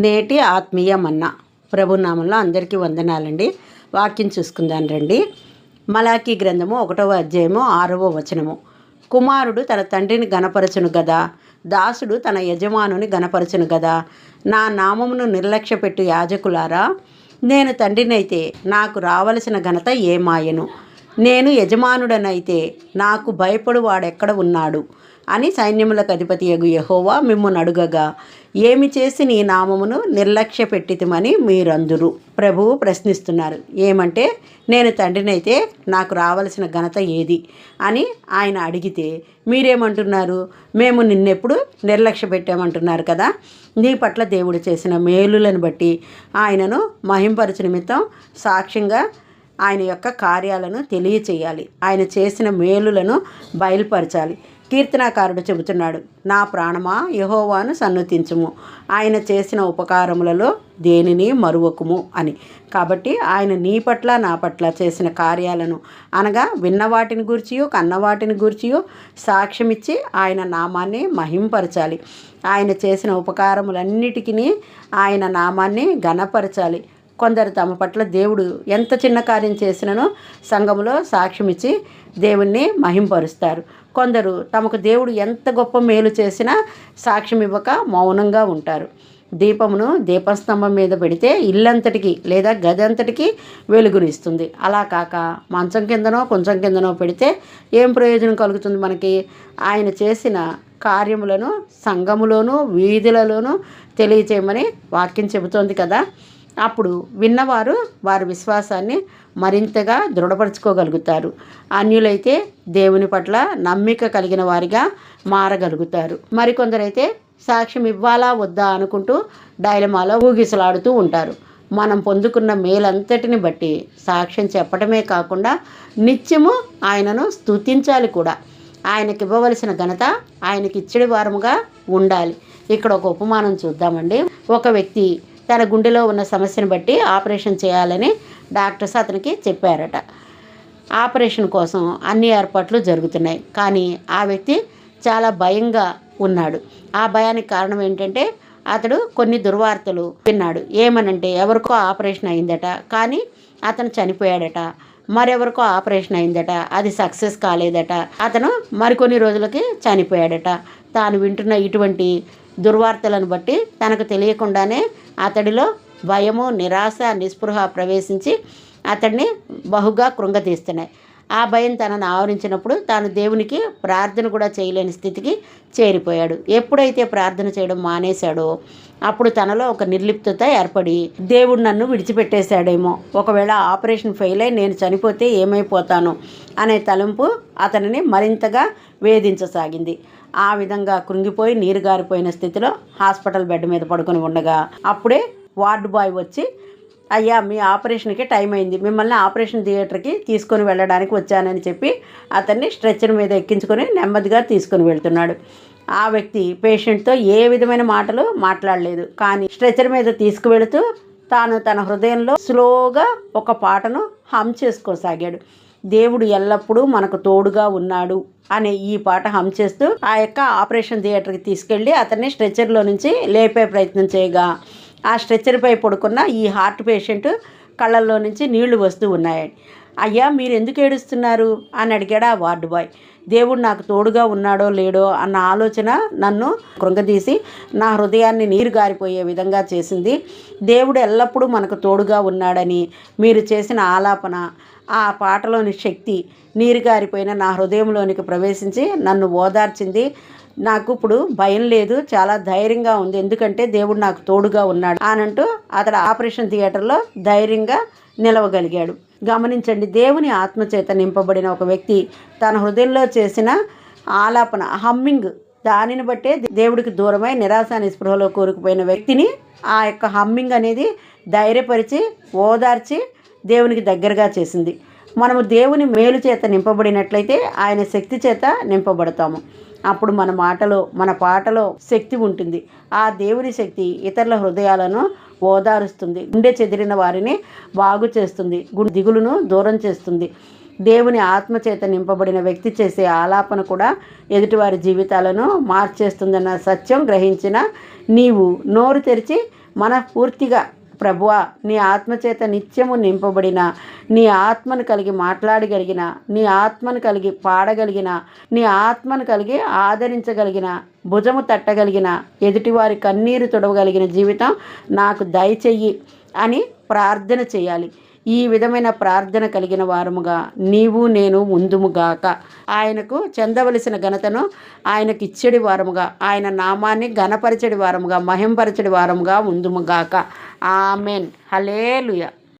నేటి ఆత్మీయ మన్నా ప్రభునామంలో అందరికీ వందనాలండి. వాక్యం చూసుకుందాం రండి. మలాఖీ గ్రంథము ఒకటవ అధ్యాయము ఆరవ వచనము. కుమారుడు తన తండ్రిని గనపరచును గదా? దాసుడు తన యజమానుని గనపరచును గదా? నా నామమును నిర్లక్ష్యపెట్టు యాజకులారా నేను తండ్రినైతే నాకు రావలసిన ఘనత ఏమాయను? నేను యజమానుడనైతే నాకు భయపడు వాడెక్కడ ఉన్నాడు? అని సైన్యములకు అధిపతి యగు యహోవా మిమ్మల్ని అడుగగా ఏమి చేసి నీ నామమును నిర్లక్ష్య పెట్టితమని మీరందరూ? ప్రభువు ప్రశ్నిస్తున్నారు. ఏమంటే నేను తండ్రినైతే నాకు రావలసిన ఘనత ఏది? అని ఆయన అడిగితే మీరేమంటున్నారు? మేము నిన్నెప్పుడు నిర్లక్ష్య పెట్టామంటున్నారు కదా? నీ పట్ల దేవుడు చేసిన మేలులను బట్టి ఆయనను మహింపరచు నిమిత్తం సాక్ష్యంగా ఆయన యొక్క కార్యాలను తెలియచేయాలి. ఆయన చేసిన మేలులను బయలుపరచాలి. కీర్తనాకారుడు చెబుతున్నాడు నా ప్రాణమా యహోవాను సన్నతించుము. ఆయన చేసిన ఉపకారములలో దేనిని మరువకుము అని. కాబట్టి ఆయన నీ పట్ల నా పట్ల చేసిన కార్యాలను అనగా విన్న వాటిని గూర్చియో కన్న వాటిని గూర్చియో సాక్ష్యమిచ్చి ఆయన నామాన్ని మహింపరచాలి. ఆయన చేసిన ఉపకారములన్నిటికీ ఆయన నామాన్ని ఘనపరచాలి. కొందరు తమ పట్ల దేవుడు ఎంత చిన్న కార్యం చేసినను సంఘములో సాక్ష్యమిచ్చి దేవుణ్ణి మహింపరుస్తారు. కొందరు తమకు దేవుడు ఎంత గొప్ప మేలు చేసినా సాక్ష్యం ఇవ్వక మౌనంగా ఉంటారు. దీపమును దీపస్తంభం మీద పెడితే ఇల్లంతటికి లేదా గది అంతటికి వెలుగునిస్తుంది. అలా కాక మంచం కిందనో కొంచెం కిందనో పెడితే ఏం ప్రయోజనం కలుగుతుంది మనకి? ఆయన చేసిన కార్యములను సంఘములోను వీధులలోనూ తెలియచేయమని వాక్యం చెబుతోంది కదా. అప్పుడు విన్నవారు వారి విశ్వాసాన్ని మరింతగా దృఢపరచుకోగలుగుతారు. అన్యులైతే దేవుని పట్ల నమ్మిక కలిగిన వారిగా మారగలుగుతారు. మరికొందరైతే సాక్ష్యం ఇవ్వాలా వద్దా అనుకుంటూ డైలమాలో ఊగిసలాడుతూ ఉంటారు. మనం పొందుకున్న మేలంతటిని బట్టి సాక్ష్యం చెప్పడమే కాకుండా నిత్యము ఆయనను స్తుతించాలి కూడా. ఆయనకి ఇవ్వవలసిన ఘనత ఆయనకి ఇచ్చడి వారముగా ఉండాలి. ఇక్కడ ఒక ఉపమానం చూద్దామండి. ఒక వ్యక్తి తన గుండెలో ఉన్న సమస్యను బట్టి ఆపరేషన్ చేయాలని డాక్టర్స్ అతనికి చెప్పారట. ఆపరేషన్ కోసం అన్ని ఏర్పాట్లు జరుగుతున్నాయి. కానీ ఆ వ్యక్తి చాలా భయంగా ఉన్నాడు. ఆ భయానికి కారణం ఏంటంటే అతడు కొన్ని దుర్వార్తలు విన్నాడు. ఏమనంటే ఎవరికో ఆపరేషన్ అయిందట కానీ అతను చనిపోయాడట. మరెవరికో ఆపరేషన్ అయిందట అది సక్సెస్ కాలేదట. అతను మరికొన్ని రోజులకి చనిపోయాడట. తాను వింటున్న ఇటువంటి దుర్వార్తలను బట్టి తనకు తెలియకుండానే అతడిలో భయము నిరాశ నిస్పృహ ప్రవేశించి అతడిని బహుగా కృంగతీస్తున్నాయి. ఆ భయం తనను ఆవరించినప్పుడు తాను దేవునికి ప్రార్థన కూడా చేయలేని స్థితికి చేరిపోయాడు. ఎప్పుడైతే ప్రార్థన చేయడం మానేశాడో అప్పుడు తనలో ఒక నిర్లిప్తత ఏర్పడి దేవుడు నన్ను విడిచిపెట్టేశాడేమో. ఒకవేళ ఆపరేషన్ ఫెయిల్ అయి నేను చనిపోతే ఏమైపోతాను అనే తలంపు అతనిని మరింతగా వేధించసాగింది. ఆ విధంగా కృంగిపోయి నీరు గారిపోయిన స్థితిలో హాస్పిటల్ బెడ్ మీద పడుకొని ఉండగా అప్పుడే వార్డు బాయ్ వచ్చి అయ్యా మీ ఆపరేషన్కి టైం అయింది. మిమ్మల్ని ఆపరేషన్ థియేటర్కి తీసుకొని వెళ్ళడానికి వచ్చానని చెప్పి అతన్ని స్ట్రెచ్చర్ మీద ఎక్కించుకొని నెమ్మదిగా తీసుకొని వెళ్తున్నాడు. ఆ వ్యక్తి పేషెంట్తో ఏ విధమైన మాటలు మాట్లాడలేదు. కానీ స్ట్రెచ్చర్ మీద తీసుకువెళుతూ తాను తన హృదయంలో స్లోగా ఒక పాటను హమ్ చేసుకోసాగాడు. దేవుడు ఎల్లప్పుడూ మనకు తోడుగా ఉన్నాడు అనే ఈ పాట హమ్ చేస్తూ ఆ యొక్క ఆపరేషన్ థియేటర్కి తీసుకెళ్ళి అతన్ని స్ట్రెచ్చర్లో నుంచి లేపే ప్రయత్నం చేయగా ఆ స్ట్రెచ్చర్పై పడుకున్న ఈ హార్ట్ పేషెంట్ కళ్ళల్లో నుంచి నీళ్ళు వస్తూ ఉన్నాయి అయ్యా మీరు ఎందుకు ఏడుస్తున్నారు? అని అడిగాడు ఆ వార్డు బాయ్. దేవుడు నాకు తోడుగా ఉన్నాడో లేడో అన్న ఆలోచన నన్ను కృంగదీసి నా హృదయాన్ని నీరు గారిపోయే విధంగా చేసింది. దేవుడు ఎల్లప్పుడూ మనకు తోడుగా ఉన్నాడని మీరు చేసిన ఆలాపన ఆ పాటలోని శక్తి నీరు గారిపోయిన నా హృదయంలోనికి ప్రవేశించి నన్ను ఓదార్చింది. నాకు ఇప్పుడు భయం లేదు చాలా ధైర్యంగా ఉంది. ఎందుకంటే దేవుడు నాకు తోడుగా ఉన్నాడు. అనంటూ అతడు ఆపరేషన్ థియేటర్లో ధైర్యంగా నిలవగలిగాడు. గమనించండి దేవుని ఆత్మచేత నింపబడిన ఒక వ్యక్తి తన హృదయంలో చేసిన ఆలాపన హమ్మింగ్ దానిని బట్టే దేవుడికి దూరమై నిరాశ నిస్పృహలో కోరుకుపోయిన వ్యక్తిని ఆ యొక్క హమ్మింగ్ అనేది ధైర్యపరిచి ఓదార్చి దేవునికి దగ్గరగా చేసింది. మనము దేవుని మేలు చేత నింపబడినట్లయితే ఆయన శక్తి చేత నింపబడతాము. అప్పుడు మన మాటలో మన పాటలో శక్తి ఉంటుంది. ఆ దేవుని శక్తి ఇతరుల హృదయాలను ఓదారుస్తుంది. గుండె చెదిరిన వారిని బాగు చేస్తుంది. గుండె దిగులును దూరం చేస్తుంది. దేవుని ఆత్మచేత నింపబడిన వ్యక్తి చేసే ఆలాపన కూడా ఎదుటివారి జీవితాలను మార్చేస్తుందన్న సత్యం గ్రహించిన నీవు నోరు తెరిచి మనస్ఫూర్తిగా ప్రభువా నీ ఆత్మచేత నిత్యము నింపబడిన నీ ఆత్మను కలిగి మాట్లాడగలిగిన నీ ఆత్మను కలిగి పాడగలిగిన నీ ఆత్మను కలిగి ఆదరించగలిగిన భుజము తట్టగలిగిన ఎదుటివారి కన్నీరు తొడవగలిగిన జీవితం నాకు దయచెయ్యి అని ప్రార్థన చేయాలి. ఈ విధమైన ప్రార్థన కలిగిన వారముగా నీవు నేను ముందుముగాక ఆయనకు చెందవలసిన ఘనతను ఆయనకి ఇచ్చడి వారముగా ఆయన నామాన్ని ఘనపరచడి వారముగా మహింపరచడి వారముగా ముందుముగాక ఆమెన్. హలేలుయ